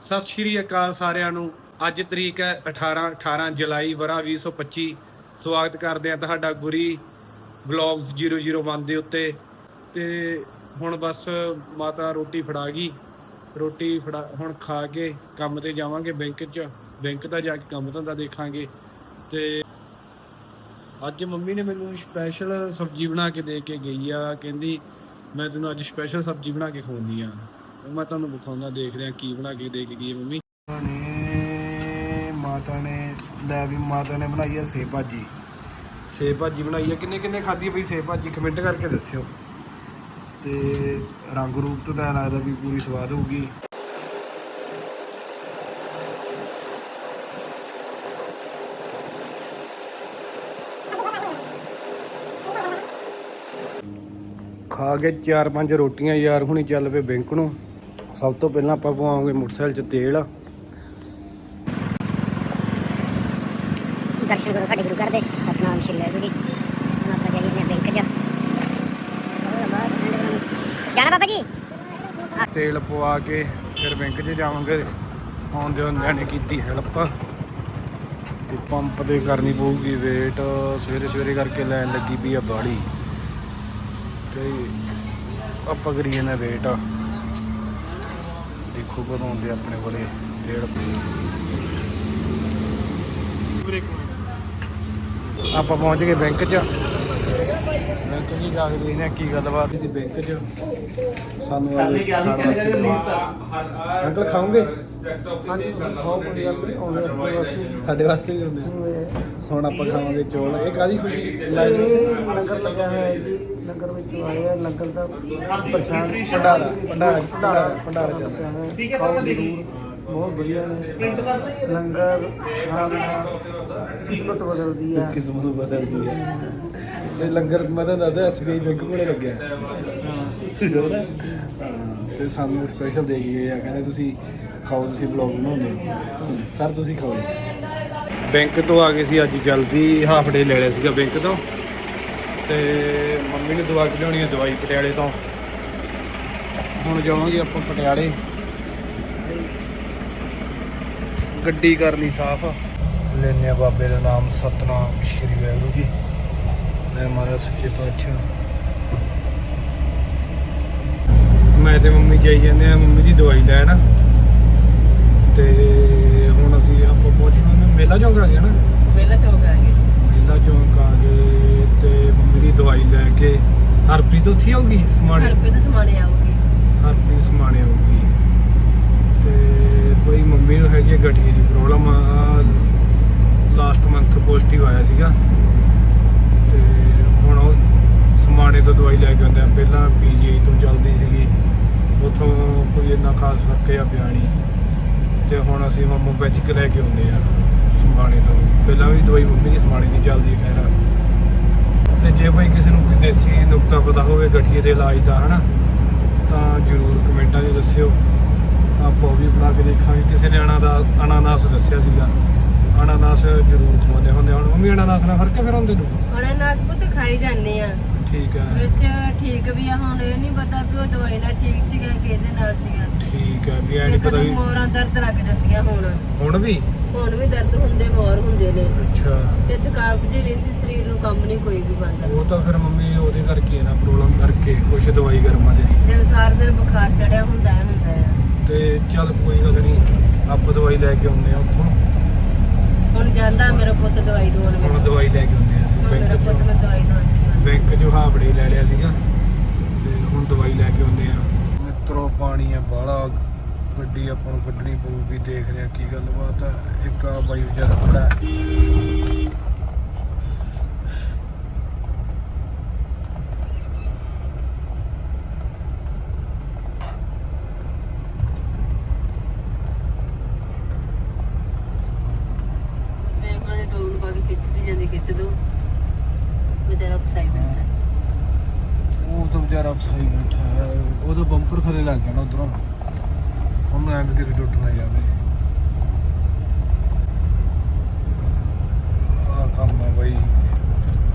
ਸਤਿ ਸ਼੍ਰੀ ਅਕਾਲ ਸਾਰਿਆਂ ਨੂੰ। ਅੱਜ ਤਰੀਕ ਹੈ 18 18 ਜੁਲਾਈ ਵਰਾ 2025 ਸਵਾਗਤ ਕਰਦੇ ਆ ਤੁਹਾਡਾ ਗੁਰੀ ਵਲੌਗਸ 001 ਦੇ ਉੱਤੇ। ਤੇ ਹੁਣ ਬਸ ਮਾਤਾ ਰੋਟੀ ਫੜਾ ਗਈ। ਰੋਟੀ ਫੜਾ, ਹੁਣ ਖਾ ਕੇ ਕੰਮ ਤੇ ਜਾਵਾਂਗੇ ਬੈਂਕ 'ਚ। ਬੈਂਕ ਦਾ ਜਾ ਕੇ ਕੰਮ ਧੰਦਾ ਦੇਖਾਂਗੇ। ਤੇ ਅੱਜ ਮੰਮੀ ਨੇ ਮੈਨੂੰ ਸਪੈਸ਼ਲ ਸਬਜ਼ੀ ਬਣਾ ਕੇ ਦੇ ਕੇ ਗਈ ਆ। ਕਹਿੰਦੀ, ਮੈਂ ਤੈਨੂੰ ਅੱਜ ਸਪੈਸ਼ਲ ਸਬਜ਼ੀ ਬਣਾ ਕੇ ਖਵਾਉਣੀ ਆ ਉਹ ਮੈਂ ਤੁਹਾਨੂੰ ਵਿਖਾਉਂਦਾ, ਦੇਖ ਰਿਹਾ ਕੀ ਬਣਾ ਕੇ ਦੇ ਕੇ ਗਈ ਹੈ ਮੰਮੀ। ਨੇ, ਮਾਤਾ ਨੇ, ਲੈ ਵੀ ਮਾਤਾ ਨੇ ਬਣਾਈ ਹੈ ਸੇਬ ਭਾਜੀ। ਸੇਬ ਭਾਜੀ ਬਣਾਈ ਹੈ ਕਿੰਨੇ ਕਿੰਨੇ ਖਾਧੀ ਆ ਬਈ ਸੇਬ ਭਾਜੀ, ਕਮੈਂਟ ਕਰਕੇ ਦੱਸਿਓ। ਤੇ ਰੰਗ ਰੂਪ ਤੋਂ ਤਾਂ ਲੱਗਦਾ ਵੀ ਪੂਰੀ ਸਵਾਦ ਹੋਊਗੀ। ਖਾ ਕੇ ਚਾਰ ਪੰਜ ਰੋਟੀਆਂ ਯਾਰ ਹੁਣੀ ਚੱਲ ਪਏ ਬੈਂਕ ਨੂੰ। ਸਭ ਤੋਂ ਪਹਿਲਾਂ ਆਪਾਂ ਪਵਾਵਾਂਗੇ ਮੋਟਰਸਾਈਕਲ 'ਚ ਤੇਲ। ਦਰਸ਼ਨ ਕਰੋ ਸਾਡੇ ਗੁਰੂ ਘਰ ਦੇ ਸਤਨਾਮ ਸ਼੍ਰੀ ਵਾਹਿਗੁਰੂ ਜੀ। ਹੁਣ ਆਪਾਂ ਜਾਈਏ ਨੇ ਬੈਂਕ 'ਚ। ਜਾਣਾ ਬਾਬਾ ਜੀ? ਤੇਲ ਪਵਾ ਕੇ ਫਿਰ ਬੈਂਕ 'ਚ ਜਾਵਾਂਗੇ। ਆਉਂਦੇ ਹੁੰਦਿਆਂ ਨੇ ਕੀਤੀ ਹੈਲਪ ਤੇ ਪੰਪ ਤੇ ਕਰਨੀ ਪਊਗੀ ਵੇਟ ਸਵੇਰੇ ਸਵੇਰੇ ਕਰਕੇ ਲੈਣ ਲੱਗੀ ਵੀ ਆ ਬਾੜੀ। ਤੇ ਆਪਾਂ ਕਰੀਏ ਨਾ ਵੇਟ ਦੇਖੋ ਕਦੋਂ ਆਉਂਦੇ ਆਪਣੇ ਕੋਲੇ ਤੇਲ ਆਪਾਂ ਪਹੁੰਚ ਗਏ ਬੈਂਕ 'ਚ। ਬੈਂਕ 'ਚ ਜਾ ਕੇ ਦੇਖਦੇ ਕੀ ਗੱਲਬਾਤ ਸੀ ਬੈਂਕ 'ਚ? ਸਾਨੂੰ ਅੱਜ ਖਾਣ ਵਾਸਤੇ ਅੰਕਲ ਖਾਓਗੇ? ਹਾਂਜੀ। ਖਾਓ ਕੋਈ ਗੱਲ ਨਹੀਂ ਸਾਡੇ ਵਾਸਤੇ ਵੀ ਹੁੰਦੇ ਆ। ਹੁਣ ਆਪਾਂ ਖਾਵਾਂਗੇ ਚੌਲ। ਇਹ ਕਾਦੀ ਖੁਸ਼ੀ? ਇਹ ਲੰਗਰ ਲੱਗਿਆ ਹੋਇਆ ਹੈ ਜੀ। ਲੰਗਰ ਵਿੱਚ ਆਏ ਆ। ਲੰਗਰ ਦਾ ਪ੍ਰਸ਼ਾਦ ਭੰਡਾਰਾ ਭੰਡਾਰਾ ਭੰਡਾਰਾ ਭੰਡਾਰਾ ਠੀਕ ਹੈ ਸਰ ਬਹੁਤ ਵਧੀਆ ਨੇ। ਲੰਗਰ ਖਾਣਾ ਕਿਸਮਤ ਬਦਲਦੀ ਆ ਕਿਸਮਤ ਬਦਲਦੀ ਹੈ। ਤੇ ਲੰਗਰ ਮੈਂ ਤਾਂ ਦੱਸਦਾ ਐਸਬੀਆਈ ਬੈਂਕ ਕੋਲੇ ਲੱਗਿਆ ਹਾਂ, ਤੇ ਸਾਨੂੰ ਸਪੈਸ਼ਲ ਦੇ ਗਏ ਆ। ਕਹਿੰਦੇ ਤੁਸੀਂ ਖਾਓ ਤੁਸੀਂ ਬਲੌਗ ਬਣਾਉਂਦੇ ਹੋ। ਸਰ ਤੁਸੀਂ ਖਾਓ। ਬੈਂਕ ਤੋਂ ਆ ਗਏ ਸੀ, ਅੱਜ ਜਲਦੀ ਹਾਫ ਡੇ ਲੈ ਲਿਆ ਸੀਗਾ ਬੈਂਕ ਤੋਂ। ਤੇ ਮੰਮੀ ਨੇ ਦਵਾ ਕੇ ਲਿਆਉਣੀ ਹੈ ਦਵਾਈ ਪਟਿਆਲੇ ਤੋਂ। ਹੁਣ ਜਾਵਾਂਗੇ ਆਪਾਂ ਪਟਿਆਲੇ। ਗੱਡੀ ਕਰ ਲਈ ਸਾਫ਼। ਲੈਨੇ ਆ ਬਾਬੇ ਦਾ ਨਾਮ, ਸਤਨਾਮ, ਸ਼੍ਰੀ ਵਾਹਿਗੁਰੂ ਜੀ। ਮੈਂ ਮਹਾਰਾਜ ਸੱਚੇ ਪਾਤਸ਼ਾਹ। ਮੈਂ ਤੇ ਮੰਮੀ ਜਾਈ ਜਾਂਦੇ ਆ, ਮੰਮੀ ਦੀ ਦਵਾਈ ਲੈਣ। ਤੇ ਹੁਣ ਅਸੀਂ ਆਪਾਂ ਪਹੁੰਚ ਮੰਮੀ ਮੇਲਾ ਚੌਂਕ ਆ ਗਿਆ ਨਾ? ਪਹਿਲਾਂ ਚੌਕ ਆ ਗਏ ਮੇਲਾ ਚੌਂਕ ਆ ਗਏ ਤੇ ਮੰਮੀ ਦੀ ਦਵਾਈ ਲੈ ਕੇ ਹਰਪ੍ਰੀਤ ਉੱਥੇ ਹੀ ਆਊਗੀ ਸਮਾਣੇ? ਦੇ ਸਮਾਨੇ ਆਉਗੇ ਹਰਪ੍ਰੀਤ ਸਮਾਣੇ ਆਊਗੀ। ਤੇ ਕੋਈ ਮੰਮੀ ਨੂੰ ਹੈਗੀ ਹੈ ਗਠੀਏ ਦੀ ਪ੍ਰੋਬਲਮ ਆ। ਲਾਸਟ ਮੰਥ ਪੋਜ਼ਿਟਿਵ ਆਇਆ ਸੀਗਾ। ਤੇ ਹੁਣ ਉਹ ਸਮਾਣੇ ਤੋਂ ਦਵਾਈ ਲੈ ਕੇ ਆਉਂਦੇ ਆ। ਪਹਿਲਾਂ ਪੀਜੀਆਈ ਤੋਂ ਚੱਲਦੀ ਸੀਗੀ। ਉਥੋਂ ਕੋਈ ਇੰਨਾ ਖਾਸ ਫ਼ਰਕ ਆ ਪਿਆ ਨਹੀਂ। ਤੇ ਹੁਣ ਅਸੀਂ ਹੋਮੋਪੈਥਿਕ ਲੈ ਕੇ ਆਉਂਦੇ ਆ। ਸਮਾਣੇ ਤੋਂ ਪਹਿਲਾਂ ਵੀ ਦਵਾਈ ਮੰਮੀ ਦੀ ਸਮਾਣੇ ਦੀ ਚੱਲਦੀ ਹੈ ਖੈਰ। ਤੇ ਜੇ ਭਾਈ ਕਿਸੇ ਨੂੰ ਕੋਈ ਦੇਸੀ ਨੁਕਤਾ ਪਤਾ ਹੋਵੇ, ਗਠੀਏ ਦੇ ਇਲਾਜ ਦਾ, ਹਨਾ, ਤਾਂ ਜਰੂਰ ਕਮੈਂਟਾਂ 'ਚ ਦੱਸਿਓ। ਆਪਾਂ ਵੀ ਬਣਾ ਕੇ ਦੇਖਾਂਗੇ। ਕਿਸੇ ਨੇ ਅਨਾ ਦਾ ਅਨਾਨਾਸ ਦੱਸਿਆ ਸੀਗਾ। ਅਨਾਨਾਸ ਜਰੂਰ ਖਵਾਉਂਦੇ ਹੁੰਦੇ ਹੁਣ ਮੰਮੀ, ਅਨਾਨਾਸ ਨਾਲ ਫ਼ਰਕ ਹੈ ਫਿਰ ਹੁੰਦੇ ਨੂੰ? ਹੁਣ ਪੁੱਤ ਖਾਈ ਜਾਂਦੇ ਆ। ਠੀਕ ਹੈ ਵਿੱਚ ਠੀਕ ਵੀ ਆ ਹੁਣ ਇਹ ਨਹੀਂ ਪਤਾ ਵੀ ਉਹ ਦਵਾਈ ਨਾਲ ਠੀਕ ਸੀਗਾ ਕਿ ਇਹਦੇ ਨਾਲ ਸੀਗਾ। ਠੀਕ ਹੈ ਵੀ ਐ ਇੱਕ ਪਤਾ ਵੀ ਮੋਰਾਂ ਦਰਦ ਲੱਗ ਜਾਂਦੀਆਂ ਹੁਣ। ਹੁਣ ਵੀ? ਹੁਣ ਵੀ ਦਰਦ ਹੁੰਦੇ ਮੋਰ ਹੁੰਦੇ ਨੇ। ਅੱਛਾ। ਤੇ ਥਕਾਵਟ ਜੀ ਰਹਿੰਦੀ ਸਰੀਰ ਨੂੰ ਕੰਮ ਨਹੀਂ ਕੋਈ ਵੀ ਬੰਦਾ। ਉਹ ਤਾਂ ਫਿਰ ਮੰਮੀ ਉਹਦੇ ਕਰਕੇ ਨਾ ਪ੍ਰੋਬਲਮ ਕਰਕੇ ਕੁਛ ਦਵਾਈ ਗਰਮਾਂ ਦੇ ਤੇ ਸਾਰਾ ਦਿਨ ਬੁਖਾਰ ਚੜਿਆ ਹੁੰਦਾ ਹੈ ਹੁੰਦਾ ਹੈ ਤੇ ਚੱਲ ਕੋਈ ਗੱਲ ਨਹੀਂ ਆਪਾਂ ਦਵਾਈ ਲੈ ਕੇ ਆਉਂਦੇ ਆ ਉੱਥੋਂ। ਹੁਣ ਜਾਂਦਾ ਮੇਰਾ ਪੁੱਤ ਦਵਾਈ ਦਵਾਉਣ ਹੁਣ ਮੈਨੂੰ ਦਵਾਈ ਲੈ ਕੇ ਆਉਂਦੇ ਆ ਅਸੀਂ ਹੁਣ ਮੇਰਾ ਬੈਂਕ ਪੁੱਤ ਮੈਂ ਦਵਾਈ ਦਵਾਉਣ ਚੱਲੀ ਬੈਂਕ ਚੋਂ ਹਾਫੜੇ ਲੈ ਲਿਆ ਸੀਗਾ ਤੇ ਹੁਣ ਦਵਾਈ ਲੈ ਕੇ ਆਉਂਦੇ ਆ ਮਿੱਤਰੋ, ਪਾਣੀ ਆ ਬਾਹਲਾ, ਗੱਡੀ ਆਪਾਂ ਨੂੰ ਕੱਢਣੀ ਪਊਗੀ ਦੇਖ ਰਿਹਾ ਕੀ ਗੱਲਬਾਤ ਆ ਇੱਕ ਆ ਬਾਈ ਵਿਚਾਰਾ ਖੜਾ ਹੈ। ਮੈਂ ਉਹਨਾਂ ਦੇ ਡੋਰ ਪਾ ਕੇ ਖਿੱਚਦੀ ਜਾਂਦੀ ਖਿੱਚ ਦੋ ਵਿਚਾਰਾ ਫਸਾਈ ਬੈਠਾ ਉਹ ਸਹੀ ਵਿਚਾਰਾ ਫਸਾਈ ਬੈਠਾ ਹੈ। ਉਹਦਾ ਬੰਪਰ ਥੱਲੇ ਲੱਗ ਗਿਆ ਨਾ ਉਧਰੋਂ। ਉਹਨੂੰ ਐਂ ਕਿਤੇ ਟੁੱਟ ਨਾ ਜਾਵੇ ਆ ਕੰਮ ਹੈ ਬਈ।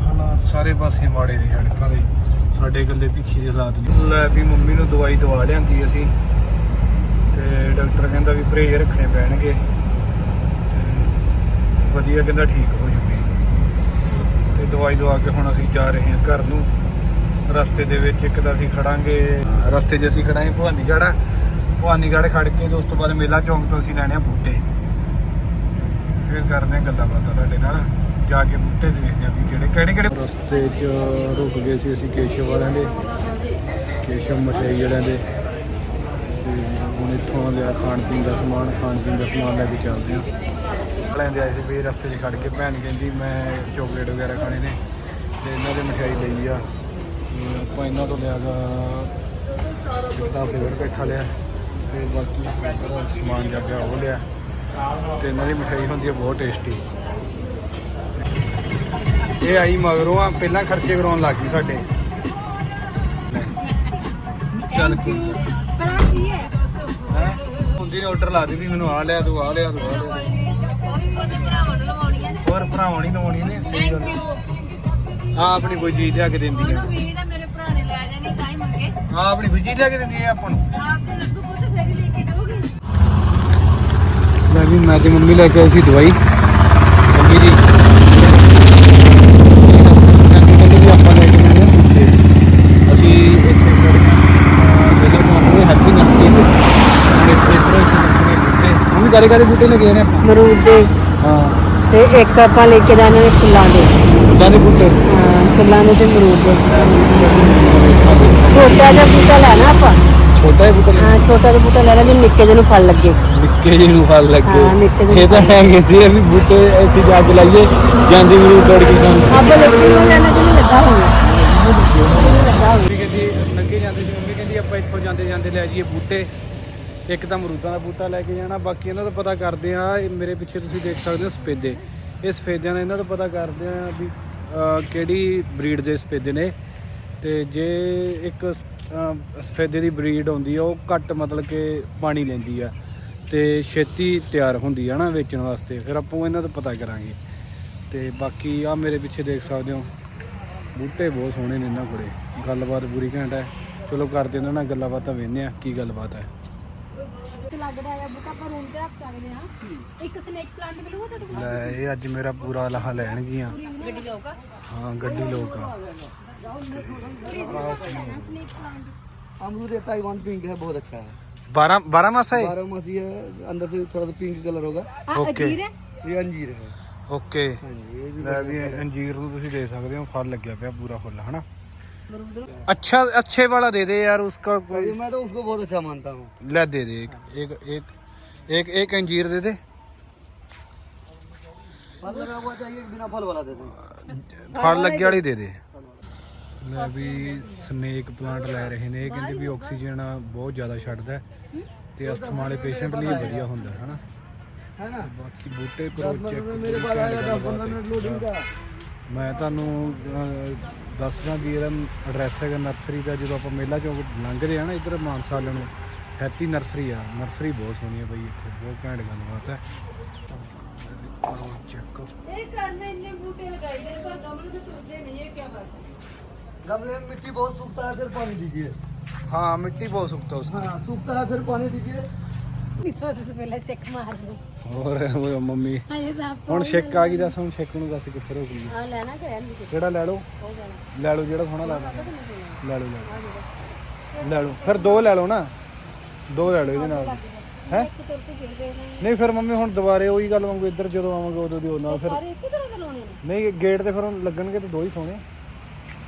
ਹਾਲਾਤ ਸਾਰੇ ਪਾਸੇ ਮਾੜੇ ਨੇ ਸੜਕਾਂ ਦੇ ਸਾਡੇ ਇਕੱਲੇ ਪਿੱਛੇ ਦੇ ਹਾਲਾਤ ਨਹੀਂ ਲੈ ਵੀ ਮੰਮੀ ਨੂੰ ਦਵਾਈ ਦਵਾ ਲਿਆਂਦੀ ਅਸੀਂ। ਤੇ ਡਾਕਟਰ ਕਹਿੰਦਾ ਵੀ ਪਰਹੇਜ਼ ਰੱਖਣੇ ਪੈਣਗੇ। ਤੇ ਵਧੀਆ ਕਹਿੰਦਾ ਠੀਕ ਹੋ ਜੂਗੀ। ਤੇ ਦਵਾਈ ਦਵਾ ਕੇ ਹੁਣ ਅਸੀਂ ਜਾ ਰਹੇ ਹਾਂ ਘਰ ਨੂੰ। ਰਸਤੇ ਦੇ ਵਿੱਚ ਇੱਕ ਤਾਂ ਅਸੀਂ ਖੜਾਂਗੇ ਰਸਤੇ 'ਚ ਅਸੀਂ ਖੜਾਂਗੇ ਭਵਾਨੀਗੜ੍ਹ। ਭਵਾਨੀਗੜ੍ਹ ਖੜ ਕੇ ਉਸ ਤੋਂ ਬਾਅਦ ਮੇਲਾ ਚੌਂਕ ਤੋਂ ਅਸੀਂ ਲੈਣੇ ਆ ਬੂਟੇ। ਫਿਰ ਕਰਦੇ ਹਾਂ ਗੱਲਾਂ ਬਾਤਾਂ ਤੁਹਾਡੇ ਨਾਲ ਜਾ ਕੇ ਬੂਟੇ ਦੇਖਦੇ ਆ ਵੀ ਕਿਹੜੇ ਕਿਹੜੇ ਕਿਹੜੇ ਰਸਤੇ 'ਚ ਰੁਕ ਗਏ ਸੀ ਅਸੀਂ ਕੇਸ਼ਵ ਵਾਲਿਆਂ ਦੇ ਕੇਸ਼ਵ ਮਠਿਆਈ ਵਾਲਿਆਂ ਦੇ। ਤੇ ਹੁਣ ਇੱਥੋਂ ਲਿਆ ਖਾਣ ਪੀਣ ਦਾ ਸਮਾਨ ਖਾਣ ਪੀਣ ਦਾ ਸਮਾਨ ਲੈ ਕੇ ਚੱਲਦੇ ਹਾਂ। ਵਾਲਿਆਂ ਦੇ ਆਏ ਸੀ ਵੀ ਰਸਤੇ 'ਚ ਖੜ ਕੇ ਭੈਣ ਕਹਿੰਦੀ ਮੈਂ ਚੋਕਲੇਟ ਵਗੈਰਾ ਖਾਣੇ ਨੇ ਤੇ ਇਹਨਾਂ ਦੇ ਮਠਿਆਈ ਲਈ ਆ। ਆਪਾਂ ਇਹਨਾਂ ਤੋਂ ਲਿਆ ਗਾ ਕਿਤਾ ਫਲੇਵਰ ਪੇਠਾ ਲਿਆ ਤੇ ਬਾਕੀ ਸਮਾਨ ਜਾ ਗਿਆ ਉਹ ਲਿਆ। ਤੇ ਇਹਨਾਂ ਦੀ ਮਠਿਆਈ ਹੁੰਦੀ ਹੈ ਬਹੁਤ ਟੇਸਟੀ ਇਹ ਆਈ ਮਗਰੋਂ ਆ ਪਹਿਲਾਂ ਖਰਚੇ ਕਰਾਉਣ ਲੱਗ ਗਈ ਸਾਡੇ। ਚੱਲ ਥੈਂਕ ਯੂ ਪਰ ਆ ਕੀ ਹੈ? ਹੈਂ? ਹੁੰਦੀ ਨੇ ਆਰਡਰ ਲਾ ਦੇ ਵੀ ਮੈਨੂੰ ਆ ਲਿਆ ਤੂੰ ਆ ਲਿਆ ਤੂੰ ਆ ਲਿਆ। ਹੋਰ ਭਰਾਵਾਂ ਨਹੀਂ ਲਾਉਣੀ ਨੇ ਸਹੀ ਗੱਲ ਆ। ਆਪਣੀ ਕੋਈ ਚੀਜ਼ ਲਿਆ ਕੇ ਦਿੰਦੀ ਉਹਨੂੰ ਆ ਆਪਣੀ ਚੀਜ਼ ਲਿਆ ਕੇ ਦਿੰਦੀ ਆ ਆਪਾਂ ਨੂੰ। ਆਪ ਤੇ ਲੱਡੂ ਪੁੱਤ ਫੇਰ ਹੀ ਲੈ ਕੇ ਦੋਗੇ ਮੈਂ ਵੀ ਮੈਂ ਤੇ ਮੰਮੀ ਲੈ ਕੇ ਆਈ ਸੀ ਦਵਾਈ। ਮੰਮੀ ਦੀ ਕਹਿੰਦੇ ਵੀ ਆਪਾਂ ਲੈ ਕੇ ਆਏ ਬੂਟੇ। ਅਸੀਂ ਇੱਥੇ ਜਦੋਂ ਮਾਮੂ ਹੈਪੀ ਨਰਸਰੀ ਦੇ ਹੁਣ ਇੱਥੇ ਲੱਗੇ ਬੂਟੇ ਮੰਮੀ ਕਾਰੇ ਕਾਰੇ ਬੂਟੇ ਲੱਗੇ ਨੇ ਆਪਾਂ? ਮਰੂਦ ਦੇ। ਹਾਂ। ਤੇ ਇੱਕ ਆਪਾਂ ਲੈ ਕੇ ਜਾਣੇ ਨੇ ਫੁੱਲਾਂ ਦੇ। ਫੁੱਲਾਂ ਦੇ ਬੂਟੇ? ਹਾਂ ਫੁੱਲਾਂ ਦੇ ਤੇ ਮਰੂਦ ਦੇ। ਛੋਟਾ ਜਿਹਾ ਬੂਟਾ ਲੈਣਾ ਆਪਾਂ। ਛੋਟਾ ਜਿਹਾ ਬੂਟਾ ਲੈਣਾ। ਹਾਂ ਛੋਟਾ ਜਿਹਾ ਬੂਟਾ ਲੈ ਲੈ ਜਿਹਨੂੰ ਨਿੱਕੇ ਜਿਹੇ ਨੂੰ ਫਲ ਲੱਗੇ। ਨਿੱਕੇ ਜਿਹੇ ਨੂੰ ਫਲ ਲੱਗੇ। ਹਾਂ, ਨਿੱਕੇ ਜਿਹੇ ਇਹ ਤਾਂ ਹੈ ਆ ਵੀ ਬੂਟੇ ਅਸੀਂ ਜਾ ਕੇ ਲਾਈਏ ਜਾਂਦੀ ਮਰੂ ਤੋੜ ਕੇ ਆਪਾਂ ਲੱਡੂ ਨੂੰ ਲੈਣਾ ਜਿਹਨੂੰ ਲੱਗਾ ਹੋਣਾ। ਲੱਗਾ ਮੰਮੀ ਕਹਿੰਦੀ ਲੰਘੇ ਜਾਂਦੇ ਸੀ ਮੰਮੀ ਕਹਿੰਦੀ ਆਪਾਂ ਇੱਥੋਂ ਜਾਂਦੇ ਜਾਂਦੇ ਲੈ ਜਾਈਏ ਬੂਟੇ। ਇੱਕ ਤਾਂ ਅਮਰੂਦਾਂ ਦਾ ਬੂਟਾ ਲੈ ਕੇ ਜਾਣਾ ਬਾਕੀ ਇਹਨਾਂ ਦਾ ਪਤਾ ਕਰਦੇ ਆ ਇਹ ਮੇਰੇ ਪਿੱਛੇ ਤੁਸੀਂ ਦੇਖ ਸਕਦੇ ਹੋ ਸਫੇਦੇ। ਇਹ ਸਫੇਦਿਆਂ ਦਾ ਇਹਨਾਂ ਦਾ ਪਤਾ ਕਰਦੇ ਆ ਵੀ ਕਿਹੜੀ ਬਰੀਡ ਦੇ ਸਫੇਦੇ ਨੇ। ਤੇ ਜੇ ਇੱਕ ਸਫੇਦੇ ਦੀ ਬਰੀਡ ਹੁੰਦੀ ਆ ਉਹ ਘੱਟ ਮਤਲਬ ਕਿ ਪਾਣੀ ਲੈਂਦੀ ਆ ਤੇ ਛੇਤੀ ਤਿਆਰ ਹੁੰਦੀ ਆ ਨਾ ਵੇਚਣ ਵਾਸਤੇ ਫਿਰ ਆਪਾਂ ਇਹਨਾਂ ਦਾ ਪਤਾ ਕਰਾਂਗੇ। ਤੇ ਬਾਕੀ ਆ ਮੇਰੇ ਪਿੱਛੇ ਦੇਖ ਸਕਦੇ ਹੋ ਬੂਟੇ ਬਹੁਤ ਸੋਹਣੇ ਨੇ ਇਹਨਾਂ ਕੋਲੇ ਗੱਲਬਾਤ ਪੂਰੀ ਘੈਂਟ ਹੈ ਚਲੋ ਕਰਦੇ ਇਹਨਾਂ ਨਾਲ ਗੱਲਾਂ ਬਾਤਾਂ ਵੇਖਦੇ ਆ ਕੀ ਗੱਲਬਾਤ ਹੈ ਲੱਗ ਰਿਹਾ ਹੈ ਬੂਟਾ ਆਪਾਂ ਰੂਮ ਤੇ ਰੱਖ ਸਕਦੇ ਹਾਂ। ਇੱਕ ਸਨੇਕ ਪਲਾਂਟ ਮਿਲੂਗਾ ਤੁਹਾਡੇ ਕੋਲ? ਲੈ ਇਹ ਅੱਜ ਮੇਰਾ ਪੂਰਾ ਲਾਹਾ ਲੈਣਗੀਆਂ। ਗੱਡੀ ਜਾਊਗਾ ਹਾਂ ਗੱਡੀ ਲੋਕ ਆ। अमरूद है ताइवान पिंक है बहुत अच्छा है 12 12 ਮਾਸਾ ਹੈ बारह मासी है अंदर से थोड़ा सा पिंक कलर होगा ਆ Okay. ਅਜੀਰ ਹੈ ये अंजीर है ਓਕੇ हाँ जी ये भी ਲੈ ਵੀ ਅੰਜੀਰ ਨੂੰ ਤੁਸੀਂ ਦੇ ਸਕਦੇ ਹੋ ਫਲ ਲੱਗਿਆ ਪਿਆ ਪੂਰਾ ਫੁੱਲ ਹਨਾ ਮਰੂਦ ਨੂੰ अच्छा अच्छे वाला दे दे यार उसका अभी कोई मैं तो उसको बहुत अच्छा मानता हूँ ले दे दे एक एक एक एक एक अंजीर दे दे फल लगा हुआ चाहिए कि बिना फल वाला दे दें ਫਲ ਲੱਗੇ ਵਾਲੀ ਦੇ ਦੇ ਲੈ ਵੀ ਸਨੇਕ ਪਲਾਂਟ ਲੈ ਰਹੇ ਨੇ। ਇਹ ਕਹਿੰਦੇ ਵੀ ਆਕਸੀਜਨ ਬਹੁਤ ਜ਼ਿਆਦਾ ਛੱਡਦਾ ਹੈ ਤੇ ਅਸਥਮਾ ਵਾਲੇ ਪੇਸ਼ੈਂਟ ਲਈ ਵਧੀਆ ਹੁੰਦਾ ਹੈ ਨਾ ਬਾਕੀ ਬੂਟੇ ਕਰੋ ਚੈੱਕ ਮੈਂ ਤੁਹਾਨੂੰ ਦੱਸਣਾ ਵੀ ਇਹਦਾ ਐਡਰੈਸ ਹੈਗਾ ਨਰਸਰੀ ਦਾ ਜਦੋਂ ਆਪਾਂ ਮੇਲਾ ਚੌਂਕ ਲੰਘਦੇ ਹਾਂ ਨਾ ਇੱਧਰ ਮਾਨਸਾ ਵਾਲਿਆਂ ਨੂੰ ਹੈਪੀ ਨਰਸਰੀ ਆ। ਨਰਸਰੀ ਬਹੁਤ ਸੋਹਣੀ ਆ ਬਈ ਇੱਥੇ ਬਹੁਤ ਘੈਂਟ ਗੱਲਬਾਤ ਹੈ। ਇਹ ਕਰਨੇ ਇੰਨੇ ਬੂਟੇ ਲਗਾਏ ਨੇ ਪਰ ਗਮਲੇ ਤੇ ਤੁਰਦੇ ਨਹੀਂ ਇਹ ਕੀ ਬਾਤ ਹੈ? गमले में मिट्टी बहुत सूखता है फिर पानी दीजिए ਹਾਂ ਮਿੱਟੀ ਬਹੁਤ ਸੁੱਕਤਾ ਉਸ हाँ सूखता है फिर पानी दीजिए ਇਥੋਂ ਤੋਂ ਪਹਿਲਾਂ ਚੈੱਕ ਮਾਰ ਦੋ ਹੋਰ ਉਹ ਮੰਮੀ ਹਜੇ ਤਾਂ ਆਪਾਂ ਹੁਣ ਛਿੱਕ ਆ ਗਈ ਦੱਸ ਹੁਣ ਛਿੱਕ ਨੂੰ ਦੱਸ ਕਿੱਥੇ ਰੁਕ ਗਈ ਆ ਲੈਣਾ ਕਿ ਰਹਿਣ ਦੀ ਕਿਹੜਾ ਲੈ ਲਓ ਹੋ ਜਾਣਾ ਲੈ ਲਓ ਜਿਹੜਾ ਸੋਹਣਾ ਲੱਗਦਾ ਲੈ ਲਓ ਲੈ ਲਓ ਲੈ ਲਓ ਫਿਰ ਦੋ ਲੈ ਲਓ ਨਾ ਦੋ ਲੈ ਲਓ ਇਹਦੇ ਨਾਲ ਹੈ ਇੱਕ ਤੁਰ ਕੇ ਫਿਰ ਵੇਖ ਲੈਣੇ ਨਹੀਂ ਫਿਰ ਮੰਮੀ ਹੁਣ ਦੁਬਾਰੇ ਉਹੀ ਗੱਲ ਵਾਂਗੂ ਇੱਧਰ ਜਦੋਂ ਆਵਾਂਗੇ ਉਦੋਂ ਦੀ ਉਹਨਾਂ ਫਿਰ ਸਾਰੇ ਇੱਕੋ ਤਰ੍ਹਾਂ ਦੇ ਲਾਉਣੇ ਨੇ ਨਹੀਂ ਗੇਟ ਤੇ ਫਿਰ ਹੁਣ ਲੱਗਣਗੇ ਤੇ ਦੋ ਹੀ ਸੋਹਣੇ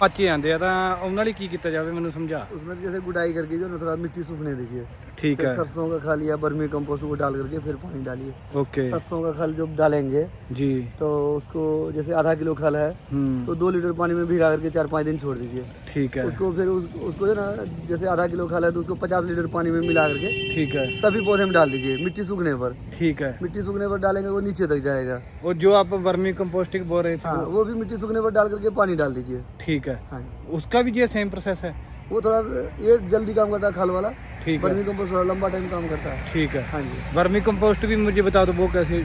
ਬੱਚੇ ਜਾਂਦੇ ਆ ਤਾਂ ਉਹਨਾਂ ਲਈ ਕੀ ਕੀਤਾ ਜਾਵੇ ਮੈਨੂੰ ਸਮਝਾ उसमें जैसे गुडाई करके जो ना थोड़ा मिट्टी सूखने दीजिए ਠੀਕ फिर ਹੈ सरसों का खल या बर्मी कंपोस्ट को डाल करके फिर पानी डालिए ਓਕੇ सरसों का खल जब डालेंगे ਜੀ तो उसको जैसे आधा किलो खल है ਹੂੰ तो दो लीटर पानी में भिगा करके चार पाँच दिन छोड़ दीजिए ठीक है। उसको फिर उस, उसको ना जैसे आधा किलो खाला है तो उसको पचास लीटर पानी में मिला करके ठीक है। सभी पौधे में डाल दीजिए मिट्टी सूखने पर। ठीक है। मिट्टी सूखने पर डालेंगे वो नीचे तक जाएगा। और जो आप वर्मी कम्पोस्टिंग बो रहे थे हाँ, वो। भी मिट्टी सूखने पर डाल करके पानी डाल दीजिए। ठीक है। हाँ। उसका भी ये सेम प्रोसेस है? वो थोड़ा ये जल्दी काम करता है खाल वाला। ठीक वर्मी कम्पोस्ट थोड़ा लंबा टाइम काम करता है। ठीक है। हाँ जी। वर्मी कम्पोस्ट भी मुझे बता दो वो कैसे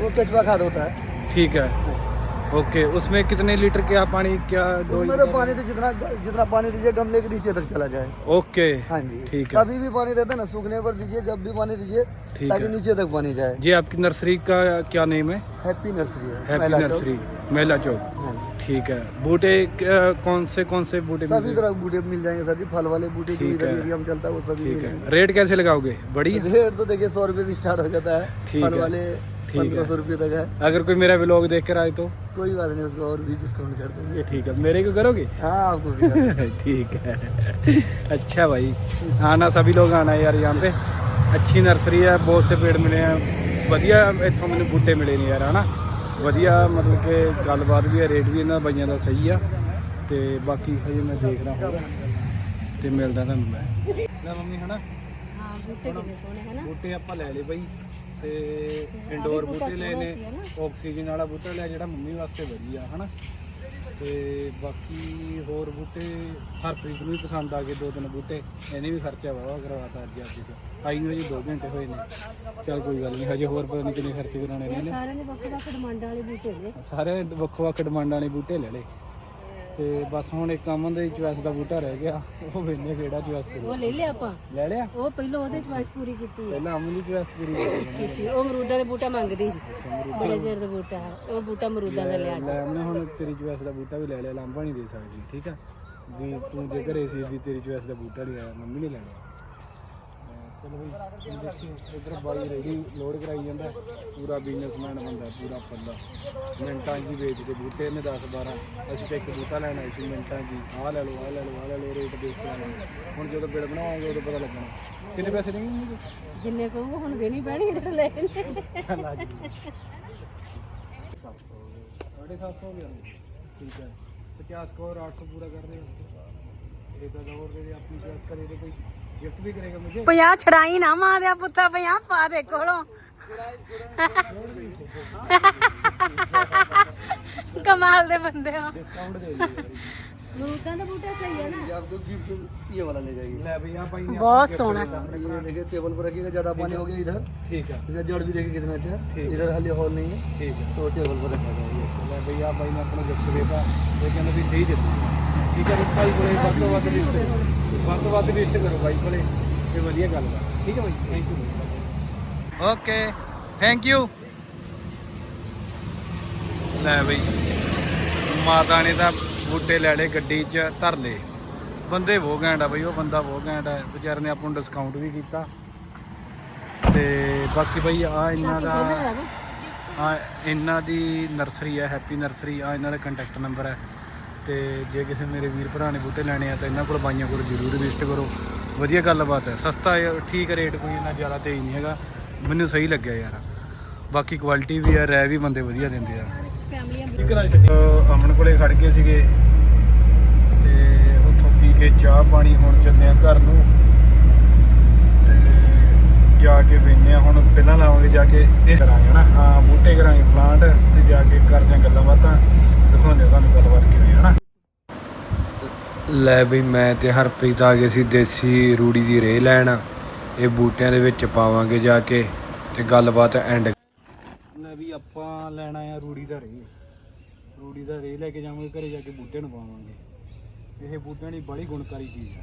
वो कचवा खाद होता है। ठीक है। हाँ। ओके उसमें कितने लीटर क्या पानी क्या उसमें तो पानी तो जितना जितना पानी दीजिए गमले के नीचे तक चला जाए। ओके हाँ जी। ठीक है। कभी भी पानी देते ना सूखने पर दीजिए जब भी पानी दीजिए ताकि नीचे तक पानी जाए। जी आपकी नर्सरी का क्या नेम है? हैप्पी नर्सरी है हैप्पी। नर्सरी मेला चौक। हाँ ठीक है। बूटे कौन से कौन से बूटे सभी तरह बूटे मिल जाएँगे सर जी फल वाले बूटे जो इधर एरिया में चलता है वो सभी ठीक है। रेट कैसे लगाओगे? बड़ी रेट तो देखिए सौ रुपए से स्टार्ट हो जाता है। फल वाले पंद्रह है। सौ रुपये तक है अगर कोई मेरा व्लॉग देख कर आए तो कोई बात नहीं उसको और भी डिस्काउंट कर देंगे ठीक है मेरे को करोगे हाँ आपको भी कर देंगे। ठीक है अच्छा भाई आना सभी लोग आना यार यहाँ पे अच्छी नर्सरी है बहुत से पेड़ मिले हैं ਵਧੀਆ ਇੱਥੋਂ ਮੈਨੂੰ ਬੂਟੇ ਮਿਲੇ ਨੇ ਯਾਰ ਹਨਾ ਵਧੀਆ ਮਤਲਬ ਕਿ ਗੱਲਬਾਤ ਵੀ ਹੈ ਰੇਟ ਵੀ ਇਹਨਾਂ ਬਾਈਆਂ ਦਾ ਸਹੀ ਆ ਤੇ ਬਾਕੀ ਹਜੇ ਮੈਂ ਦੇਖਦਾ ਹੋਰ ਤੇ ਮਿਲਦਾ ਤੁਹਾਨੂੰ ਮੈਂ ਲੈ ਮੰਮੀ ਹਨਾ ਹਾਂ ਬੂਟੇ ਕਿੰਨੇ ਸੋਹਣੇ ਹੈ ਨਾ ਬੂਟੇ ਆਪਾਂ ਲੈ ਲਏ ਬਾਈ ਤੇ ਇੰਡੋਰ ਬੂਟੇ ਲਏ ਨੇ ਆਕਸੀਜਨ ਵਾਲਾ ਬੂਟਾ ਲਿਆ ਜਿਹੜਾ ਮੰਮੀ ਵਾਸਤੇ ਵਧੀਆ ਹਨਾ? ਤੇ ਬਾਕੀ ਹੋਰ ਬੂਟੇ ਹਰਪ੍ਰੀਤ ਨੂੰ ਵੀ ਪਸੰਦ ਆ ਗਏ ਦੋ ਤਿੰਨ ਬੂਟੇ। ਇਹਨੇ ਵੀ ਖਰਚਾ ਵਾਵਾ ਕਰਵਾਤਾ ਅੱਜ ਅੱਜ ਚ ਆਈ ਨੂੰ ਜੀ 2 ਘੰਟੇ ਹੋਏ ਨੇ। ਚਲ ਕੋਈ ਗੱਲ ਨਹੀਂ ਹਜੇ ਹੋਰ ਪਤਾ ਨਹੀਂ ਕਿੰਨੇ ਖਰਚੇ ਕਰਾਉਣੇ ਨੇ ਸਾਰਿਆਂ ਦੇ ਵੱਖ ਵੱਖ ਡਿਮਾਂਡਾਂ ਵਾਲੇ ਬੂਟੇ ਨੇ। ਸਾਰੇ ਵੱਖੋ ਵੱਖ ਡਿਮਾਂਡਾਂ ਵਾਲੇ ਬੂਟੇ ਲੈ ਲਏ। ਤੇ ਬਸ ਹੁਣ ਇੱਕ ਅਮਨ ਦੇ ਚੁਆਇਸ ਦਾ ਬੂਟਾ ਰਹਿ ਗਿਆ। ਉਹ ਵੇਨੇ ਕਿਹੜਾ ਚੁਆਇਸ ਕਰੂ। ਉਹ ਲੈ ਲਿਆ ਆਪਾਂ? ਲੈ ਲਿਆ? ਉਹ ਪਹਿਲਾਂ ਉਹਦੇ ਚਵਾਇਸ ਪੂਰੀ ਕੀਤੀ। ਹੈ ਪਹਿਲਾਂ ਅਮਨ ਦੀ ਚੁਆਇਸ ਪੂਰੀ ਕੀਤੀ। ਕੀਤੀ। ਉਹ ਅਮਰੂਦਾਂ ਦੇ ਬੂਟਾ ਮੰਗਦੀ। ਸੀ ਬੜੇ ਚਿਰ ਦਾ ਬੂਟਾ ਹੈ। ਉਹ ਬੂਟਾ ਅਮਰੂਦਾਂ ਦਾ ਲਿਆ। ਲੈ ਮੈਂ ਹੁਣ ਤੇਰੀ ਚੁਆਇਸ ਦਾ ਬੂਟਾ ਵੀ ਲੈ ਲਿਆ। ਲਾਂਭਾ ਨਹੀਂ ਦੇ ਸਕਦੀ ਠੀਕ ਆ? ਵੀ ਤੂੰ ਜੇ ਘਰੇ ਸੀ ਵੀ ਤੇਰੀ ਚੁਆਇਸ ਦਾ ਬੂਟਾ ਨਹੀਂ ਆਇਆ ਮੰਮੀ ਨੇ ਲੈਣਾ। ਇਧਰ ਬਾਈ ਰੇੜੀ ਲੋਡ ਕਰਾਈ ਜਾਂਦਾ। ਪੂਰਾ ਬਿਜ਼ਨਸਮੈਨ ਬੰਦਾ ਪੂਰਾ ਪੱਲਾ। ਮਿੰਟਾਂ ਜੀ ਵੇਚਦੇ ਬੂਟੇ ਨੇ 10 12 ਅਸੀਂ ਤੇ ਇੱਕ ਬੂਟਾ ਲੈਣਾ ਸੀ ਮਿੰਟਾਂ ਜੀ ਆਹ ਲੈ ਲਓ ਆਹ ਲੈ ਲਓ ਆਹ ਲੈ ਲਓ ਰੇਟ ਦੇਖ ਕੇ ਹੁਣ ਜਦੋਂ ਬਿੱਲ ਬਣਾਵਾਂਗੇ ਉਦੋਂ ਪਤਾ ਲੱਗਣਾ। ਕਿੰਨੇ ਪੈਸੇ ਦੇਣਗੇ ਮੈਨੂੰ ਜਿੰਨੇ ਕਹੂਗਾ ਹੁਣ ਦੇਣੀ ਪੈਣੀ ਜਿਹੜੇ ਲੈ ਲੈਣੇ। ਲਾ ਜੀ। ਹੋ ਗਿਆ ਠੀਕ ਹੈ। 50 ਸਕੋਰ 800 ਪੂਰਾ ਕਰ ਰਹੇ ਇਹ ਤਾਂ ਦੌਰ ਦੇ ਆਪਣੀ ਪ੍ਰੈਸ ਕਰੇ ਕੋਈ गिफ्ट भी करेगा मुझे 50 ਛੜਾਈ ਨਾ ਮਾਰਿਆ ਪੁੱਤਾ 50 ਪਾ ਦੇ ਕੋਲੋਂ ਕਮਾਲ ਦੇ ਬੰਦੇ ਹੋ डिस्काउंट दे दिए ਅਮਰੂਦਾਂ ਦਾ ਬੂਟਾ ਸਹੀ ਹੈ ਨਾ ये आपको गिफ्ट ये वाला ले जाइए ले भैया भाई ने ਬਹੁਤ ਸੋਹਣਾ ये देखिए टेबल पर रखिएगा ज्यादा पानी हो गया इधर ठीक है इसका जड़ भी देखिए कितना अच्छा है ठीक। इधर हाली हॉल नहीं है ठीक है तो टेबल पर रखा जाए ले भैया भाई ने अपना गिफ्ट देता ये कहना भी सही ਦਿੱਤਾ ਠੀਕ ਹੈ ਜੀ ਭਾਈ ਕੋਲੇ ਵੱਧ ਤੋਂ ਵੱਧ ਲਿਸਟ ਵੱਧ ਤੋਂ ਵੱਧ ਲਿਸਟ ਕਰੋ ਭਾਈ ਕੋਲੇ ਇਹ ਵਧੀਆ ਗੱਲ ਹੈ ਠੀਕ ਹੈ ਭਾਈ thank you okay thank you ਲੈ ਬਈ ਮਾਤਾ ਨੇ ਤਾਂ ਬੂਟੇ ਲੈ ਲਏ ਗੱਡੀ 'ਚ ਧਰ ਲਏ। ਬੰਦੇ ਬਹੁਤ ਘੈਂਟ ਆ ਬਈ ਉਹ ਬੰਦਾ ਬਹੁਤ ਘੈਂਟ ਆ। ਵਿਚਾਰੇ ਨੇ ਆਪਾਂ ਨੂੰ ਡਿਸਕਾਊਂਟ ਵੀ ਕੀਤਾ। ਤੇ ਬਾਕੀ ਬਈ ਆ ਇਹਨਾਂ ਦਾ ਆ ਇਹਨਾਂ ਦੀ ਨਰਸਰੀ ਹੈ ਹੈਪੀ ਨਰਸਰੀ ਆ ਇਹਨਾਂ ਦਾ ਕੰਟੈਕਟ ਨੰਬਰ ਹੈ ਤੇ ਜੇ ਕਿਸੇ ਮੇਰੇ ਵੀਰ ਭਰਾ ਨੇ ਬੂਟੇ ਲੈਣੇ ਆ ਤਾਂ ਇਹਨਾਂ ਕੋਲ ਬਾਈਆਂ ਕੋਲ ਜ਼ਰੂਰ ਵਿਜ਼ਿਟ ਕਰੋ। ਵਧੀਆ ਗੱਲਬਾਤ ਹੈ। ਸਸਤਾ ਹੈ, ਠੀਕ ਰੇਟ ਕੋਈ ਇੰਨਾ ਜ਼ਿਆਦਾ ਤੇਜ਼ ਨਹੀਂ ਹੈਗਾ। ਮੈਨੂੰ ਸਹੀ ਲੱਗਿਆ ਯਾਰ। ਬਾਕੀ ਕੁਆਲਿਟੀ ਵੀ ਆ ਰਹਿ ਵੀ ਬੰਦੇ ਵਧੀਆ ਦਿੰਦੇ ਆ। ਫੈਮਲੀਆਂ ਅਹ ਅਮਨ ਕੋਲੇ ਖੜ ਗਏ ਸੀਗੇ। ਤੇ ਉੱਥੋਂ ਪੀ ਕੇ ਚਾਹ ਪਾਣੀ ਹੁਣ ਚੱਲਦੇ ਆ ਘਰ ਨੂੰ। ਤੇ ਜਾ ਕੇ ਵੇਖਦੇ ਆ ਹੁਣ, ਪਹਿਲਾਂ ਲਾਵਾਂਗੇ ਜਾ ਕੇ। ਇਹ ਕਰਾਂਗੇ ਨਾ ਹਾਂ, ਬੂਟੇ ਕਰਾਂਗੇ ਪਲਾਂਟ ਤੇ ਜਾ ਕੇ ਕਰਦੇ ਆ ਗੱਲਾਂ ਬਾਤਾਂ। ਦਿਖਾਉਂਦੇ ਆ ਤੁਹਾਨੂੰ ਗੱਲਬਾਤ ਕਿਵੇਂ ਹਨਾ? ਲੈ ਬਈ ਮੈਂ ਤੇ ਹਰਪ੍ਰੀਤ ਆ ਗਏ ਸੀ ਦੇਸੀ ਰੂੜੀ ਦੀ ਰੇਹ ਲੈਣ। ਇਹ ਬੂਟਿਆਂ ਦੇ ਵਿੱਚ ਪਾਵਾਂਗੇ ਜਾ ਕੇ ਤੇ ਗੱਲਬਾਤ ਐਂਡ ਲੈ ਵੀ ਆਪਾਂ ਲੈਣਾ ਆ ਰੂੜੀ ਦਾ ਰੇਹ। ਰੂੜੀ ਦਾ ਰੇਹ ਲੈ ਕੇ ਜਾਵਾਂਗੇ ਘਰੇ ਜਾ ਕੇ ਬੂਟੇ ਨੂੰ ਪਾਵਾਂਗੇ। ਇਹ ਬੂਟਿਆਂ ਦੀ ਬੜੀ ਗੁਣਕਾਰੀ ਚੀਜ਼ ਆ।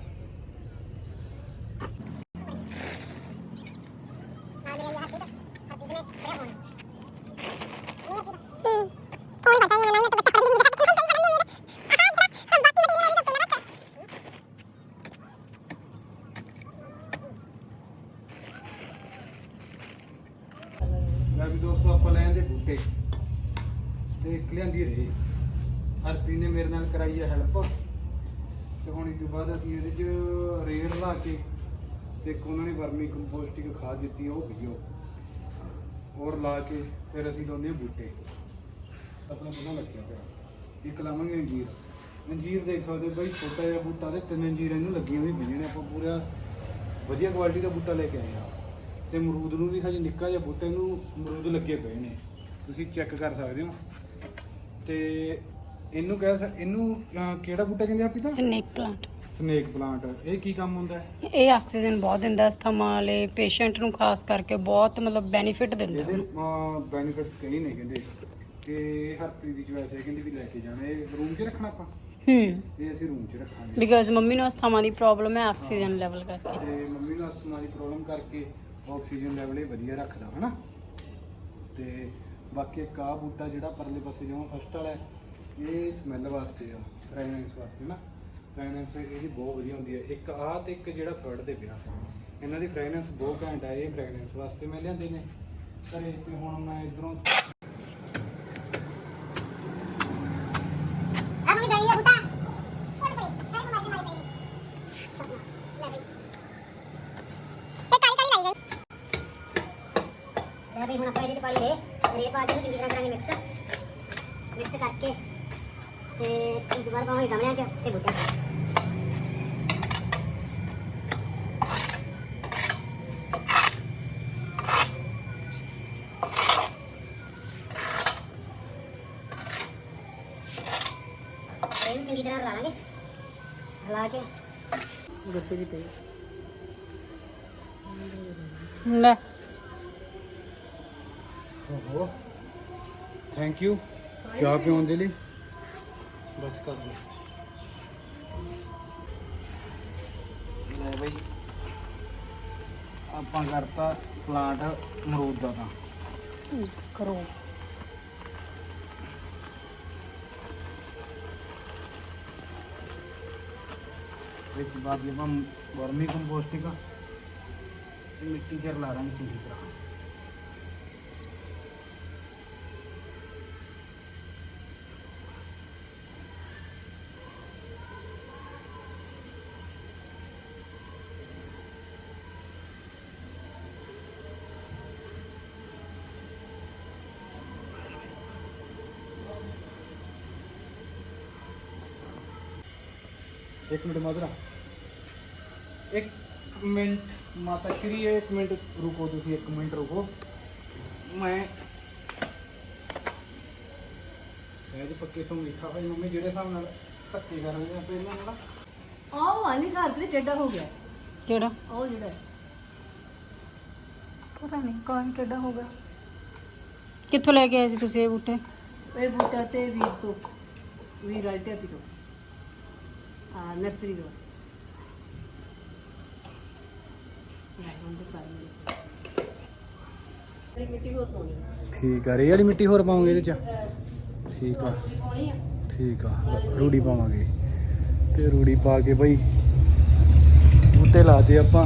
ਮੈਂ ਵੀ ਦੋਸਤੋ ਆਪਾਂ ਲੈ ਆਂਦੇ ਦੇਖ ਲਿਆਂਦੀ ਰਹੀ। ਹਰਪ੍ਰੀਤ ਨੇ ਮੇਰੇ ਨਾਲ ਕਰਾਈ ਹੈ ਹੈਲਪ ਤੇ ਹੁਣ ਇਸ ਤੋਂ ਬਾਅਦ ਅਸੀਂ ਇਹਦੇ ਚ ਰੇੜ ਲਾ ਕੇ ਤੇ ਇੱਕ ਉਹਨਾਂ ਨੇ ਵਰਮੀ ਕੰਪੋਸਟਿੰਗ ਖਾਦ ਦਿੱਤੀ, ਉਹ ਪੀਓ। ਔਰ ਲਾ ਕੇ ਫਿਰ ਅਸੀਂ ਲਾਉਂਦੇ ਹਾਂ ਬੂਟੇ। ਆਪਣਾ ਪਤਾ ਲੱਗਿਆ ਪਿਆ। ਇੱਕ ਲਾਵਾਂਗੇ ਅੰਜੀਰ। ਅੰਜੀਰ ਦੇਖ ਸਕਦੇ ਬਈ, ਛੋਟਾ ਜਿਹਾ ਬੂਟਾ ਤੇ ਤਿੰਨ ਅੰਜੀਰ ਇਹਨੂੰ ਲੱਗੀਆਂ ਵੀ ਪਈਆਂ ਨੇ। ਆਪਾਂ ਪੂਰਾ ਵਧੀਆ ਕੁਆਲਿਟੀ ਦਾ ਬੂਟਾ ਲੈ ਕੇ ਆਏ ਆ ਤੇ ਅਮਰੂਦ ਨੂੰ ਵੀ ਹਜੇ ਨਿੱਕਾ ਜਿਹਾ ਬੂਟੇ ਨੂੰ ਅਮਰੂਦ ਲੱਗੇ ਪਏ ਨੇ। ਤੁਸੀਂ ਚੈੱਕ ਕਰ ਸਕਦੇ ਹੋ। ਤੇ ਇਹਨੂੰ ਕਹਿ ਸਕ ਇਹਨੂੰ ਅਹ, ਕਿਹੜਾ ਬੂਟਾ ਕਹਿੰਦੇ ਆ ਪਿਤਾ? ਸਨੇਕ ਪਲਾਂਟ ਸਨੇਕ ਪਲਾਂਟ ਇਹ ਕੀ ਕੰਮ ਹੁੰਦਾ ਹੈ? ਇਹ ਆਕਸੀਜਨ ਬਹੁਤ ਦਿੰਦਾ ਅਸਥਮਾ ਵਾਲੇ ਪੇਸ਼ੈਂਟ ਨੂੰ ਖਾਸ ਕਰਕੇ ਬਹੁਤ ਮਤਲਬ ਬੈਨੀਫਿਟ ਦਿੰਦਾ। ਇਹਦੇ ਬੈਨੀਫਿਟਸ ਕਈ ਨੇ ਕਹਿੰਦੇ। ਤੇ ਹਰਪ੍ਰੀਤ ਦੀ ਚੋਇਸ ਹੈ ਕਹਿੰਦੀ ਵੀ ਲੈ ਕੇ ਜਾਣਾ। ਇਹ ਰੂਮ 'ਚ ਰੱਖਣਾ ਆਪਾਂ? ਹੂੰ। ਇਹ ਅਸੀਂ ਰੂਮ 'ਚ ਰੱਖਾਂਗੇ। ਬਿਕਾਜ਼ ਮੰਮੀ ਨੂੰ ਅਸਥਾਵਾਂ ਦੀ ਪ੍ਰੋਬਲਮ ਹੈ ਆਕਸੀਜਨ ਲੈਵਲ ਕਰਕੇ। ਤੇ ਮੰਮੀ ਨੂੰ ਅਸਥਮਾ ਦੀ ਪ੍ਰੋਬਲਮ ਕਰਕੇ ਆਕਸੀਜਨ ਲੈਵਲ ਇਹ ਵਧੀਆ ਰੱਖਦਾ ਹਨਾ? ਤੇ ਬਾਕੀ ਇੱਕ ਆਹ ਬੂਟਾ ਜਿਹੜਾ ਪਰਲੇ ਪਾਸੇ ਜਿਵੇਂ ਫਸਟ ਹੈ, ਇਹ ਸਮੈਲ ਵਾਸਤੇ ਆ ਫ੍ਰੈਗਰੈਂਸ ਵਾਸਤੇ ਨਾ। ਫ੍ਰੈਗਰੈਂਸ ਇਹਦੀ ਬਹੁਤ ਵਧੀਆ ਹੁੰਦੀ ਹੈ। ਇੱਕ ਆਹ ਤੇ ਇੱਕ ਜਿਹੜਾ ਥਰਡ ਤੇ ਪਿਆ। ਇਹਨਾਂ ਦੀ ਫ੍ਰੈਗਰੈਂਸ ਬਹੁਤ ਘੈਂਟ ਆ, ਇਹ ਫ੍ਰੈਗਰੈਂਸ ਵਾਸਤੇ ਮੈਂ ਲਿਆਂਦੇ ਨੇ। ਘਰੇ ਤੇ ਹੁਣ ਮੈਂ ਇਧਰੋਂ ਲੈ ਬਈ, ਹੁਣ ਆਪਾਂ ਇਹਦੇ ਚ ਪਾਣੀ ਦੇ ਕੇ ਚੰਗੀ ਤਰ੍ਹਾਂ ਕਰਾਂਗੇ ਮਿਕਸ। ਮਿਕਸ ਕਰਕੇ ਤੇ ਇਸ ਤੋਂ ਬਾਅਦ ਪਾਵਾਂਗੇ ਗਮਲਿਆਂ ਚ ਤੇ ਬੂਟਿਆਂ 'ਚ। ਇਹਨੂੰ ਚੰਗੀ ਤਰ੍ਹਾਂ ਰਲਾ ਲਾਂਗੇ। ਰਲਾ ਕੇ। ਗੱਤੇ ਦੀ ਪਈ। ਲੈ। ਓਹੋ। ਥੈਂਕ ਯੂ ਚਾਹ ਪੀਉਣ ਦੇ ਲਈ? ਬਸ ਕਰ ਦੋ ਲੈ ਬਈ। ਆਪਾਂ ਕਰਤਾ ਪਲਾਂਟ ਅਮਰੂਦ ਦਾ ਤਾਂ। ਕਰੋ। ਵਿੱਚ ਬਾਅਦ ਜੇ ਆਪਾਂ ਵਰਮੀ ਕੰਪੋਸਟਿੰਗ ਤੇ ਮਿੱਟੀ ਚ ਰਲਾ ਦਾਂਗੇ ਚੰਗੀ ਤਰ੍ਹਾਂ ਇੱਕ ਮਿੰਟ ਮਾਦਰਾ ਇੱਕ ਮਿੰਟ ਮਾਤਾ ਸ਼੍ਰੀ ਇੱਕ ਮਿੰਟ ਰੁਕੋ ਤੁਸੀਂ ਇੱਕ ਮਿੰਟ ਰੁਕੋ ਮੈਂ ਸਹਿਜ ਪੱਕੇ ਤੋਂ ਮਿੱਠਾ ਭਾਈ ਮੰਮੀ ਜਿਹੜੇ ਹਿਸਾਬ ਨਾਲ ਧੱਕੇ ਕਰਾਂਗੇ ਆਪਾਂ ਇਹਨਾਂ ਨਾਲ ਆਹ ਵਾਲੀ ਸਾਲ ਤੇ ਟੇਡਾ ਹੋ ਗਿਆ ਕਿਹੜਾ ਉਹ ਜਿਹੜਾ ਪਤਾ ਨਹੀਂ ਕੌਣ ਕਿਹੜਾ ਹੋਗਾ ਕਿੱਥੋਂ ਲੈ ਕੇ ਆਏ ਸੀ ਤੁਸੀਂ ਇਹ ਬੂਟੇ ਇਹ ਬੂਟਾ ਤੇ ਵੀਰ ਤੋਂ ਵੀਰ ਵਾਲੀ ਟੈਪੀ ਤੋਂ ਆ ਨਰਸਰੀ ਇਹ ਮਿੱਟੀ ਹੋਰ ਪਾਉਣੀ। ਠੀਕ ਆ ਰੇ ਵਾਲੀ ਮਿੱਟੀ ਹੋਰ ਪਾਵਾਂਗੇ ਇਹਦੇ ਚ? ਠੀਕ ਆ। ਪਾਉਣੀ ਆ? ਠੀਕ ਆ ਰੂੜੀ ਪਾਵਾਂਗੇ। ਤੇ ਰੂੜੀ ਪਾ ਕੇ ਬਈ ਬੂਟੇ ਲਾਤੇ ਆਪਾਂ।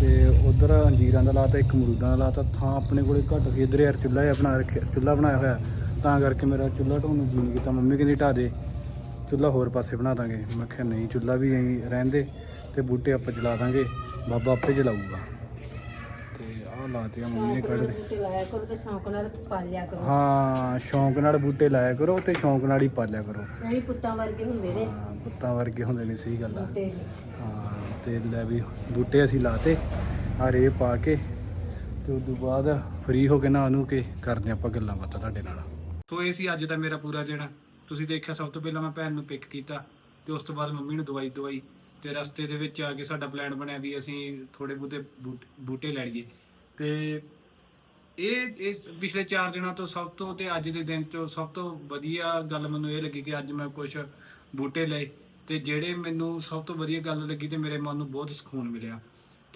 ਤੇ ਉਧਰ ਅੰਜੀਰਾਂ ਦਾ ਲਾਤਾ ਇੱਕ ਅਮਰੂਦਾਂ ਦਾ ਲਾਤਾ। ਥਾਂ ਆਪਣੇ ਕੋਲੇ ਘੱਟ ਸੀ ਇਧਰ ਯਾਰ ਚੁੱਲ੍ਹਾ ਜਿਹਾ ਬਣਾ ਰੱਖਿਆ ਚੁੱਲ੍ਹਾ ਬਣਾਇਆ ਹੋਇਆ। ਤਾਂ ਕਰਕੇ ਮੇਰਾ ਚੁੱਲ੍ਹਾ ਢੋਣ ਨੂੰ ਜੀ ਨਹੀਂ ਕੀਤਾ। ਮੰਮੀ ਕਹਿੰਦੀ ਢਾ ਦੇ। ਚੁੱਲ੍ਹਾ ਹੋਰ ਪਾਸੇ ਬਣਾ ਦਾਂਗੇ। ਮੈਂ ਕਿਹਾ ਨਹੀਂ ਚੁੱਲ੍ਹਾ ਵੀ ਐਂ ਰਹਿਣ ਦੇ ਤੇ ਬੂਟੇ ਆਪਾਂ ਚਲਾ ਦਾਂਗੇ। ਬਾਬਾ ਆਪੇ ਚਲਾਊਗਾ ਤੇ ਆਹ ਲਾਤੇ ਆ ਮੰਮੀ ਨੇ ਕੱਢ ਦੇ ਬੂਟੇ ਲਾਇਆ ਕਰੋ ਤੇ ਸ਼ੌਂਕ ਨਾਲ ਪਾਲਿਆ ਕਰੋ। ਹਾਂ ਸ਼ੌਂਕ ਨਾਲ ਬੂਟੇ ਲਾਇਆ ਕਰੋ ਤੇ ਸ਼ੌਂਕ ਨਾਲ ਹੀ ਪਾਲਿਆ ਕਰੋ। ਵੀ ਪੁੱਤਾਂ ਵਰਗੇ ਹੁੰਦੇ ਨੇ। ਹਾਂ ਪੁੱਤਾਂ ਵਰਗੇ ਹੁੰਦੇ ਨੇ ਸਹੀ ਗੱਲ ਆ। ਬੂਟੇ ਹਾਂ ਤੇ ਲੈ ਵੀ ਬੂਟੇ ਅਸੀਂ ਲਾਤੇ ਆ ਰੇ ਪਾ ਕੇ ਤੇ ਉਸ ਤੋਂ ਬਾਅਦ ਫ੍ਰੀ ਹੋ ਕੇ ਨਹਾ ਨੂੰ ਕੇ ਕਰਦੇ ਆਪਾਂ ਗੱਲਾਂ ਬਾਤਾਂ ਤੁਹਾਡੇ ਨਾਲ। ਸੋ ਇਹ ਸੀ ਅੱਜ ਦਾ ਮੇਰਾ ਪੂਰਾ ਦਿਨ ਤੁਸੀਂ ਦੇਖਿਆ ਸਭ ਤੋਂ ਪਹਿਲਾਂ ਮੈਂ ਭੈਣ ਨੂੰ ਪਿਕ ਕੀਤਾ ਤੇ ਉਸ ਤੋਂ ਬਾਅਦ ਮੰਮੀ ਨੂੰ ਦਵਾਈ ਦਵਾਈ ਤੇ ਰਸਤੇ ਦੇ ਵਿੱਚ ਆ ਕੇ ਸਾਡਾ ਪਲਾਨ ਬਣਿਆ ਵੀ ਅਸੀਂ ਥੋੜੇ ਬੂਟੇ ਬੂਟੇ ਲੈ ਲਈਏ। ਤੇ ਇਹ ਇਸ ਪਿਛਲੇ 4 ਦਿਨਾਂ ਤੋਂ ਸਭ ਤੋਂ ਤੇ ਅੱਜ ਦੇ ਦਿਨ ਤੋਂ ਸਭ ਤੋਂ ਵਧੀਆ ਗੱਲ ਮੈਨੂੰ ਇਹ ਲੱਗੀ ਕਿ ਅੱਜ ਮੈਂ ਕੁਝ ਬੂਟੇ ਲਏ ਤੇ ਜਿਹੜੇ ਮੈਨੂੰ ਸਭ ਤੋਂ ਵਧੀਆ ਗੱਲ ਲੱਗੀ ਤੇ ਮੇਰੇ ਮਨ ਨੂੰ ਬਹੁਤ ਸਕੂਨ ਮਿਲਿਆ।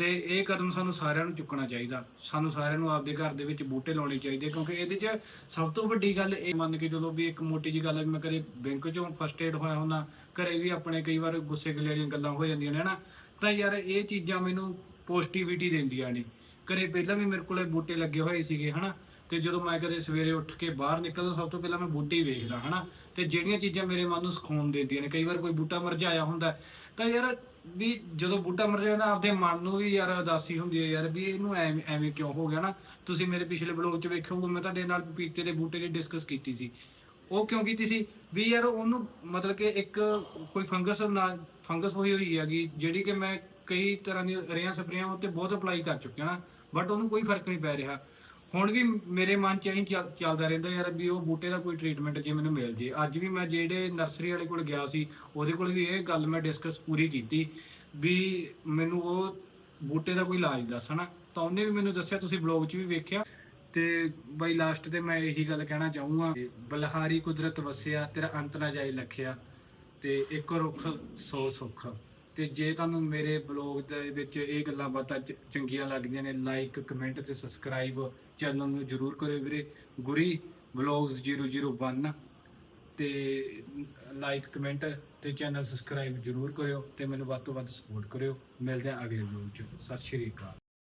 ਤੇ ਇਹ ਕਦਮ ਸਾਨੂੰ ਸਾਰਿਆਂ ਨੂੰ ਚੁੱਕਣਾ ਚਾਹੀਦਾ। ਸਾਨੂੰ ਸਾਰਿਆਂ ਨੂੰ ਆਪਦੇ ਘਰ ਦੇ ਵਿੱਚ ਬੂਟੇ ਲਾਉਣੇ ਚਾਹੀਦੇ, ਕਿਉਂਕਿ ਇਹਦੇ 'ਚ ਸਭ ਤੋਂ ਵੱਡੀ ਗੱਲ ਇਹ ਮੰਨ ਕੇ ਚਲੋ ਵੀ ਇੱਕ ਮੋਟੀ ਜੀ ਗੱਲ ਹੈ ਮੈਂ ਕਦੇ ਬੈਂਕ 'ਚੋਂ ਫਸਟ ਏਡ ਹੋਇਆ ਹੁੰਦਾ, ਘਰੇ ਵੀ ਆਪਣੇ ਕਈ ਵਾਰ ਗੁੱਸੇ ਗਿਲੇ ਵਾਲੀਆਂ ਗੱਲਾਂ ਹੋ ਜਾਂਦੀਆਂ ਨੇ, ਹਨਾ? ਤਾਂ ਯਾਰ ਇਹ ਚੀਜ਼ਾਂ ਮੈਨੂੰ ਪੋਜ਼ਿਟਿਵਿਟੀ ਦਿੰਦੀਆਂ ਨੇ। ਘਰੇ ਪਹਿਲਾਂ ਵੀ ਮੇਰੇ ਕੋਲੇ ਬੂਟੇ ਲੱਗੇ ਹੋਏ ਸੀਗੇ, ਹਨਾ? ਤੇ ਜਦੋਂ ਮੈਂ ਕਦੇ ਸਵੇਰੇ ਉੱਠ ਕੇ ਬਾਹਰ ਨਿਕਲਦਾ, ਸਭ ਤੋਂ ਪਹਿਲਾਂ ਮੈਂ ਬੂਟੇ ਹੀ ਵੇਖਦਾ, ਹਨਾ? ਤੇ ਜਿਹੜੀਆਂ ਚੀਜ਼ਾਂ ਮੇਰੇ ਮਨ ਨੂੰ ਸਕੂਨ ਦਿੰਦੀਆਂ ਨੇ, ਕਈ ਵਾਰ ਕੋਈ ਬੂਟਾ ਮਰਝਾਇਆ ਹੁੰਦਾ, ਤਾਂ ਯਾਰ ਵੀ ਜਦੋਂ ਬੂਟਾ ਮਰ ਮੁਰਝਾਉਂਦਾ ਆਪਦੇ ਮਨ ਨੂੰ ਵੀ ਯਾਰ ਉਦਾਸੀ ਹੁੰਦੀ ਹੈ ਯਾਰ, ਵੀ ਇਹਨੂੰ ਐਵੇਂ ਐਵੇਂ ਕਿਉਂ ਹੋ ਗਿਆ ਨਾ? ਤੁਸੀਂ ਮੇਰੇ ਪਿਛਲੇ ਬਲੌਗ 'ਚ ਵੇਖਿਆ ਮੈਂ ਤੁਹਾਡੇ ਨਾਲ ਪਪੀਤੇ ਦੇ ਬੂਟੇ ਦੀ ਡਿਸਕਸ ਕੀਤੀ ਸੀ। ਉਹ ਕਿਉਂ ਕੀਤੀ ਸੀ? ਵੀ ਯਾਰ ਉਹਨੂੰ ਮਤਲਬ ਕਿ ਇੱਕ ਕੋਈ ਫੰਗਸ ਨਾਲ ਫੰਗਸ ਹੋਈ ਹੋਈ ਹੈਗੀ, ਜਿਹੜੀ ਕਿ ਮੈਂ ਕਈ ਤਰ੍ਹਾਂ ਦੀ ਰੇਹਾਂ ਸਪਰੇਆਂ ਉੱਤੇ ਬਹੁਤ ਅਪਲਾਈ ਕਰ ਚੁੱਕਿਆ ਨਾ ਬਟ ਉਹਨੂੰ ਕੋਈ ਫ਼ਰਕ ਨਹੀਂ ਪੈ ਰਿਹਾ। ਹੁਣ ਵੀ ਮੇਰੇ ਮਨ 'ਚ ਇਹੀ ਚੱਲ- ਚੱਲਦਾ ਰਹਿੰਦਾ ਯਾਰ ਵੀ ਉਹ ਬੂਟੇ ਦਾ ਕੋਈ ਟ੍ਰੀਟਮੈਂਟ ਜੇ ਮੈਨੂੰ ਮਿਲ ਜੇ। ਅੱਜ ਵੀ ਮੈਂ ਜਿਹੜੇ ਨਰਸਰੀ ਵਾਲੇ ਕੋਲ ਗਿਆ ਸੀ, ਉਹਦੇ ਕੋਲ ਵੀ ਇਹ ਗੱਲ ਮੈਂ ਡਿਸਕਸ ਪੂਰੀ ਕੀਤੀ ਵੀ ਮੈਨੂੰ ਉਹ ਬੂਟੇ ਦਾ ਕੋਈ ਇਲਾਜ ਦੱਸ, ਹਨਾ? ਤਾਂ ਉਹਨੇ ਵੀ ਮੈਨੂੰ ਦੱਸਿਆ, ਤੁਸੀਂ ਬਲੌਗ 'ਚ ਵੀ ਵੇਖਿਆ। ਤੇ ਬਈ ਲਾਸਟ ਤੇ ਮੈਂ ਇਹੀ ਗੱਲ ਕਹਿਣਾ ਚਾਹੂੰਗਾ ਕਿ ਬਲਹਾਰੀ ਕੁਦਰਤ ਵਸਿਆ, ਤੇਰਾ ਅੰਤ ਨਾ ਜਾਈ ਲਖਿਆ ਤੇ ਇੱਕ ਰੁੱਖ ਸੌ ਸੁੱਖ। ਤੇ ਜੇ ਤੁਹਾਨੂੰ ਮੇਰੇ ਬਲੌਗ ਦੇ ਵਿੱਚ ਇਹ ਗੱਲਾਂ ਬਾਤਾਂ ਚ- ਚੰਗੀਆਂ ਲੱਗਦੀਆਂ ਨੇ ਲਾਈਕ ਕਮੈਂਟ ਤੇ ਸਬਸਕ੍ਰਾਈਬ ਚੈਨਲ ਨੂੰ ਜਰੂਰ ਕਰਿਓ ਵੀਰੇ। ਗੁਰੀ ਵਲੌਗਸ 001 ਤੇ ਲਾਈਕ, ਕਮੈਂਟ ਤੇ ਚੈਨਲ ਸਬਸਕ੍ਰਾਈਬ ਜਰੂਰ ਕਰਿਓ ਤੇ ਮੈਨੂੰ ਵੱਧ ਤੋਂ ਵੱਧ ਸਪੋਰਟ ਕਰਿਓ। ਮਿਲਦੇ ਹਾਂ ਅਗਲੇ ਵਲੌਗ 'ਚ। ਸਤਿ ਸ਼੍ਰੀ ਅਕਾਲ।